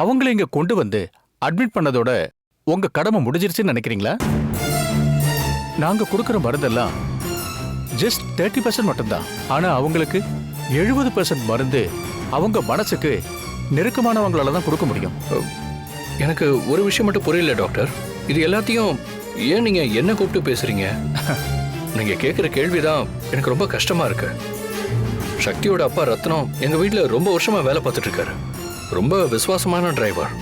அவங்கள இங்க கொண்டு வந்து அட்மிட் பண்ணதோட உங்க கடமை முடிஞ்சிருச்சுன்னு நினைக்கிறீங்களா? நாங்க கொடுக்குற மருந்தெல்லாம் ஜஸ்ட் தேர்ட்டி பர்சன்ட் மட்டும்தான். ஆனா அவங்களுக்கு எழுபது பர்சன்ட் மருந்து அவங்க மனசுக்கு நெருக்கமானவங்களால தான் கொடுக்க முடியும். எனக்கு ஒரு விஷயம் மட்டும் புரியல டாக்டர். இது எல்லாத்தையும் ஏன் நீங்க என்ன கூப்பிட்டு பேசுறீங்க? நீங்க கேட்குற கேள்விதான் எனக்கு ரொம்ப கஷ்டமா இருக்கு. சக்தியோட அப்பா ரத்னம் எங்க வீட்டில் ரொம்ப வருஷமா வேலை பார்த்துட்டு இருக்காரு. ரொம்ப விசுவாசமான டிரைவர்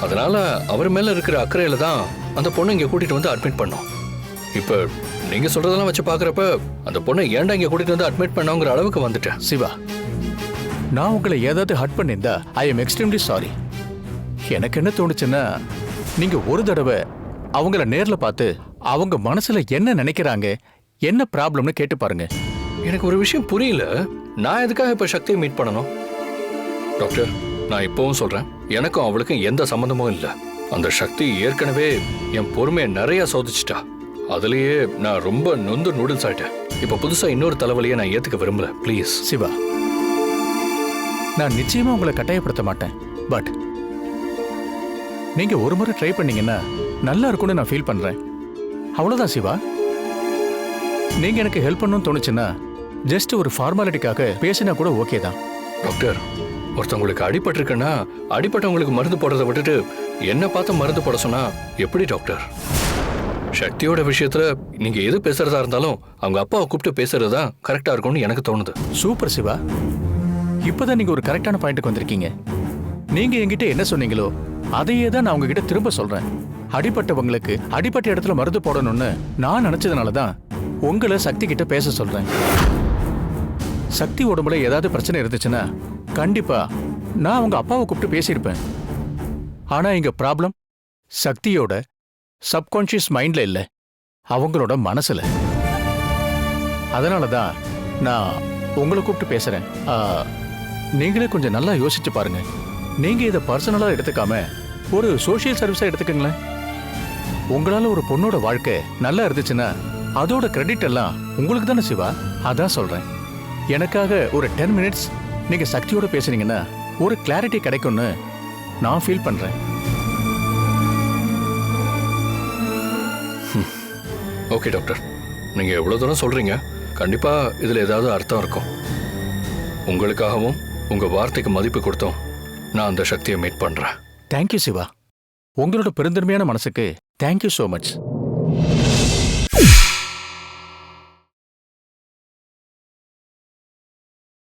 அதனால அவர் மேல இருக்கிற அக்கறையில தான் அந்த பொண்ணை இங்க கூட்டிட்டு வந்து அட்மிட் பண்ணோம். இப்ப நீங்க சொல்றதெல்லாம் வச்சு பாக்குறப்ப அந்த பொண்ணை ஏன்டா இங்க கூட்டிட்டு வந்து அட்மிட் பண்ணோங்கிற அளவுக்கு வந்துட்டேன். சிவா நான் உங்களை ஏதாவது ஹர்ட் பண்ணியிருந்தா ஐ எம் எக்ஸ்ட்ரீம்லி சாரி எனக்கு என்ன தோணுச்சுன்னா நீங்க ஒரு தடவை அவங்கள நேர்ல பார்த்து அவங்க மனசுல என்ன நினைக்கிறாங்க என்ன ப்ராப்ளம்னு கேட்டு பாருங்க. எனக்கு ஒரு விஷயம் புரியல. நான் எதுக்காக இப்ப சக்தியை மீட் பண்ணணும்? டாக்டர் நான் இப்பவும் சொல்றேன். எனக்கும் அவளுக்கும் எந்த சம்மந்தமும் இல்ல. அந்த சக்தி ஏற்கனவே என் பொறுமையை நிறைய சோதிச்சிட்டா. அதுலயே நான் ரொம்ப நொந்து நூடுல்ஸ் ஆயிட்டேன். இப்ப புதுசா இன்னொரு தலைவலியை நான் ஏத்துக்க விரும்பல. ப்ளீஸ் சிவா நான் நிச்சயமா உங்களை கட்டாயப்படுத்த மாட்டேன். பட் நீங்க ஒரு முறை ட்ரை பண்ணீங்கன்னா நல்லா இருக்கும்னு நான் ஃபீல் பண்றேன். அவ்வளவுதான் சிவா. நீங்க எனக்கு ஹெல்ப் பண்ணணும்னு தோணுச்சுன்னா ஜஸ்ட் ஒரு ஃபார்மாலிட்டிக்காக பேசினா கூட ஓகே தான். டாக்டர் ஒருத்தவங்களுக்கு அடிபட்டிருக்குன்னா அடிபட்டவங்களுக்கு மருந்து போடுறதை விட்டுட்டு என்ன பார்த்து மருந்து போட சொன்னா எப்படி டாக்டர்? சக்தியோட விஷயத்துல நீங்க எது பேசுறதா இருந்தாலும் அவங்க அப்பாவை கூப்பிட்டு பேசுறது தான் கரெக்டா இருக்கும்னு எனக்கு தோணுது. சூப்பர் சிவா. இப்போதான் நீங்க ஒரு கரெக்டான பாயிண்ட்டுக்கு வந்திருக்கீங்க. நீங்க என்கிட்ட என்ன சொன்னீங்களோ அதையே தான் நான் உங்ககிட்ட திரும்ப சொல்றேன். அடிபட்டவங்களுக்கு அடிப்பட்ட இடத்துல மருந்து போடணும்னு நான் நினைச்சதுனால தான் உங்களை சக்தி கிட்ட பேச சொல்றேன். சக்தி உடம்புல ஏதாவது பிரச்சனை இருந்துச்சுன்னா கண்டிப்பா நான் அவங்க அப்பாவை கூப்பிட்டு பேசியிருப்பேன். ஆனா இங்க ப்ராப்ளம் சக்தியோட சப்கான்ஷியஸ் மைண்ட்ல இல்ல அவங்களோட மனசுல. அதனால தான் நான் உங்களை கூப்பிட்டு பேசுறேன். ஆ, நீங்களே கொஞ்சம் நல்லா யோசிச்சு பாருங்க. நீங்க இதை பர்சனலா எடுத்துக்காம ஒரு சோஷியல் சர்வீஸா எடுத்துக்கங்களேன். உங்களால ஒரு பொண்ணோட வாழ்க்கை நல்லா இருந்துச்சுன்னா அதோட கிரெடிட் எல்லாம் உங்களுக்கு தானே சிவா? அதான் சொல்றேன். எனக்காக ஒரு டென் மினிட்ஸ் நீங்க சக்தியோட பேசுனீங்கன்னா ஒரு கிளாரிட்டி கிடைக்கும்னு நான் ஃபீல் பண்றேன். ஓகே டாக்டர் நீங்க எவ்வளவு தூரம் சொல்றீங்க? கண்டிப்பா இதுல ஏதாவது அர்த்தம் இருக்கும். உங்களுக்காகவும் உங்க வார்த்தைக்கு மதிப்பு கொடுத்தோம் நான் அந்த சக்தியை மீட் பண்றேன். Thank you Siva. உங்களோட பெருந்தன்மையான மனசுக்கு தேங்க்யூ ஸோ மச்